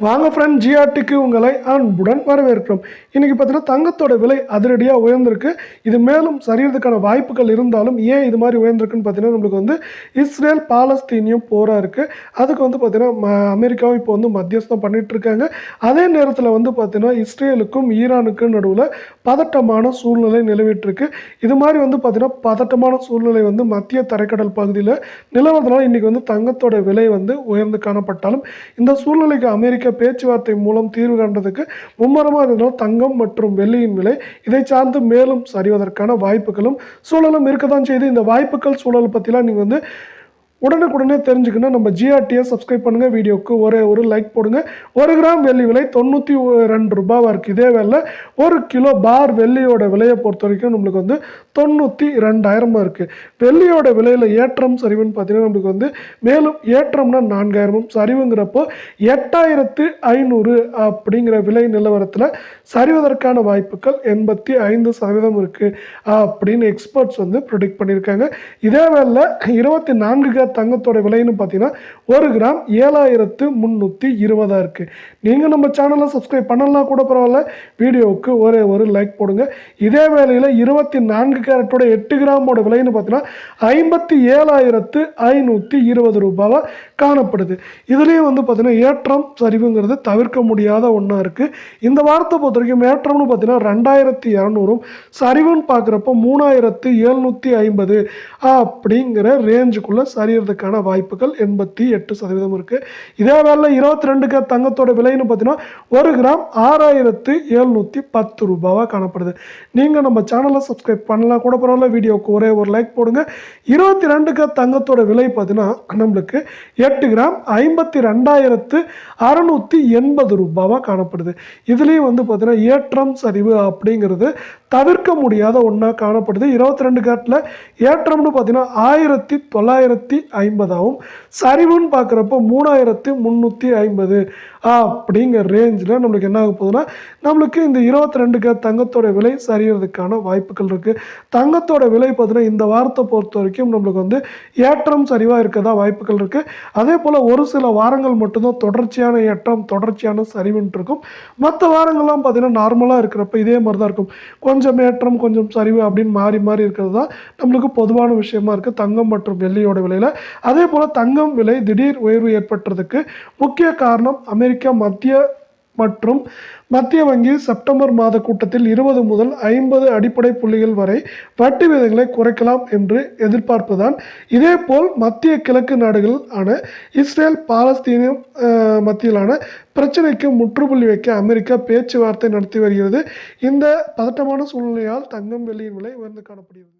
வாங்க ஃப்ரெண்ட் ஜிஆர்டிக்கு உங்களை அன்புடன் வரவேற்கிறோம். இன்றைக்கி பார்த்தீங்கன்னா தங்கத்தோட விலை அதிரடியாக உயர்ந்திருக்கு. இது மேலும் சரியறதுக்கான வாய்ப்புகள் இருந்தாலும் ஏன் இது மாதிரி உயர்ந்திருக்குன்னு பார்த்தீங்கன்னா நம்மளுக்கு வந்து இஸ்ரேல் பாலஸ்தீனியம் போராக இருக்குது அதுக்கு வந்து பார்த்திங்கன்னா ம- அமெரிக்காவும் இப்போ வந்து மத்தியஸ்தம் பண்ணிகிட்ருக்காங்க அதே நேரத்தில் வந்து பார்த்திங்கன்னா இஸ்ரேலுக்கும் ஈரானுக்கும் நடுவில் பதட்டமான சூழ்நிலை நிலவிட்டுருக்கு. இது மாதிரி வந்து பார்த்திங்கன்னா பதட்டமான சூழ்நிலை வந்து மத்திய தரைக்கடல் பகுதியில் நிலவரதுனால இன்றைக்கி வந்து தங்கத்தோட விலை வந்து உயர்ந்து காணப்பட்டாலும் இந்த சூழ்நிலைக்கு அமெரிக்கா பேச்சுவார்த்தை மூலம் தீர்வு காண்றதுக்கு மும்மரமாக இருந்தால் தங்கம் மற்றும் வெள்ளியின் விலை இதை சார்ந்து மேலும் சரிவதற்கான வாய்ப்புகளும் சூழலும் இருக்க தான் செய்து இந்த வாய்ப்புகள் சூழல் பற்றிலாம் நீங்கள் வந்து உடனுக்குடனே தெரிஞ்சுக்கணும். நம்ம ஜிஆர்டியை சப்ஸ்கிரைப் பண்ணுங்கள் வீடியோவுக்கு ஒரே ஒரு லைக் போடுங்க. ஒரு கிராம் வெள்ளி விலை தொண்ணூற்றி ரெண்டு ரூபாவாக இருக்குது இதே வேலை ஒரு கிலோ பார் வெள்ளியோட விலையை பொறுத்த வரைக்கும் நம்மளுக்கு வந்து தொண்ணூற்றி ரெண்டாயிரமாக இருக்குது வெள்ளியோட விலையில் ஏற்றம் சரிவுன்னு பார்த்தீங்கன்னா நம்மளுக்கு வந்து மேலும் ஏற்றம்னா நான்காயிரமும் சரிவுங்கிறப்போ எட்டாயிரத்து ஐநூறு அப்படிங்கிற விலை நிலவரத்தில் சரிவதற்கான வாய்ப்புகள் எண்பத்தி ஐந்து சதவீதம் இருக்குது அப்படின்னு எக்ஸ்பர்ட்ஸ் வந்து ப்ரொடிக்ட் பண்ணியிருக்காங்க. இதே வேலை இருபத்தி நான்கு தங்கத்தோட விலைன்னு பார்த்தீங்கன்னா ஒரு கிராம் ஏழாயிரத்து முந்நூற்றி இருபதாக இருக்குது நீங்கள் நம்ம சேனலை சப்ஸ்கிரைப் பண்ணலாம் கூட பரவாயில்ல. வீடியோவுக்கு ஒரே ஒரு லைக் போடுங்க. இதே வேலையில் இருபத்தி நான்கு கேரட்டோட எட்டு கிராமோட விலைன்னு பார்த்தீங்கன்னா ஐம்பத்தி ஏழாயிரத்து ஐநூற்றி இருபது ரூபாவாக காணப்படுது. இதுலேயும் வந்து பார்த்தீங்கன்னா ஏற்றம் சரிவுங்கிறது தவிர்க்க முடியாத ஒன்றா இருக்குது இந்த வாரத்தை பொறுத்த வரைக்கும் ஏற்றம்னு பார்த்தீங்கன்னா ரெண்டாயிரத்தி இரநூறும் சரிவுன்னு பார்க்குறப்ப மூணாயிரத்து எழுநூற்றி ஐம்பது அப்படிங்கிற ரேஞ்சுக்குள்ளே சரியறதுக்கான வாய்ப்புகள் எண்பத்தி எட்டு சதவீதம் இருக்குது இதே வேலை இருபத்தி ரெண்டு தங்கத்தோட விலைன்னு பார்த்தீங்கன்னா ஒரு கிராம் ஆறாயிரத்து எழுநூற்றி பத்து ரூபாவாக காணப்படுது. நீங்கள் நம்ம சேனலை சப்ஸ்கிரைப் பண்ணலாம் கூட பரவாயில்ல வீடியோவுக்கு ஒரே ஒரு லைக் போடுங்க. இருபத்தி ரெண்டு தங்கத்தோட விலை பார்த்தீங்கன்னா நம்மளுக்கு எட்டு கிராம் ஐம்பத்தி ரெண்டாயிரத்து அறநூற்றி எண்பது ரூபாவாக காணப்படுது. இதுலேயும் வந்து பார்த்தீங்கன்னா ஏற்றம் சரிவு அப்படிங்கிறது தவிர்க்க முடியாத ஒன்றா காணப்படுது. இருபத்தி ரெண்டு கேட்டில் ஏற்றம்னு பார்த்தீங்கன்னா ஆயிரத்தி தொள்ளாயிரத்தி ஐம்பதாகவும் சரிவுன்னு பார்க்குறப்போ மூணாயிரத்தி முந்நூற்றி ஐம்பது அப்படிங்கிற ரேஞ்சில் நம்மளுக்கு என்ன ஆக போகுதுன்னா நம்மளுக்கு இந்த இருபத்தி ரெண்டு தங்கத்தோட விலை சரியறதுக்கான வாய்ப்புகள் இருக்குது தங்கத்தோட விலை பார்த்தீங்கன்னா இந்த வாரத்தை பொறுத்த வரைக்கும் நம்மளுக்கு வந்து ஏற்றம் சரிவாக இருக்கதா வாய்ப்புகள் இருக்குது அதே போல் ஒரு சில வாரங்கள் மட்டும்தான் தொடர்ச்சியான ஏற்றம் தொடர்ச்சியான சரிவுன்ட்டு இருக்கும். மற்ற வாரங்கள்லாம் பார்த்திங்கன்னா நார்மலாக இருக்கிறப்ப இதே மாதிரி தான் இருக்கும். கொஞ்சம் ஏற்றம் கொஞ்சம் சரிவு அப்படின்னு மாறி மாறி இருக்கிறது தான் நம்மளுக்கு பொதுவான விஷயமா இருக்குது தங்கம் மற்றும் வெள்ளியோட விலையில் அதே போல் தங்கம் விலை திடீர் உயர்வு ஏற்பட்டதுக்கு முக்கிய காரணம் அமெரிக்க மத்திய மற்றும் மத்திய வங்கி செப்டம்பர் மாத கூட்டத்தில் இருபது முதல் ஐம்பது அடிப்படை புள்ளிகள் வரை வட்டி விதங்களை குறைக்கலாம் என்று எதிர்பார்ப்புதான். இதேபோல் மத்திய கிழக்கு நாடுகள் ஆன இஸ்ரேல் பாலஸ்தீனியம் மத்தியிலான பிரச்சனைக்கு முற்றுப்புள்ளி வைக்க அமெரிக்கா பேச்சுவார்த்தை நடத்தி வருகிறது. இந்த பதட்டமான சூழ்நிலையால் தங்கம் வெள்ளியின் விலை உயர்ந்து காணப்படுகிறது.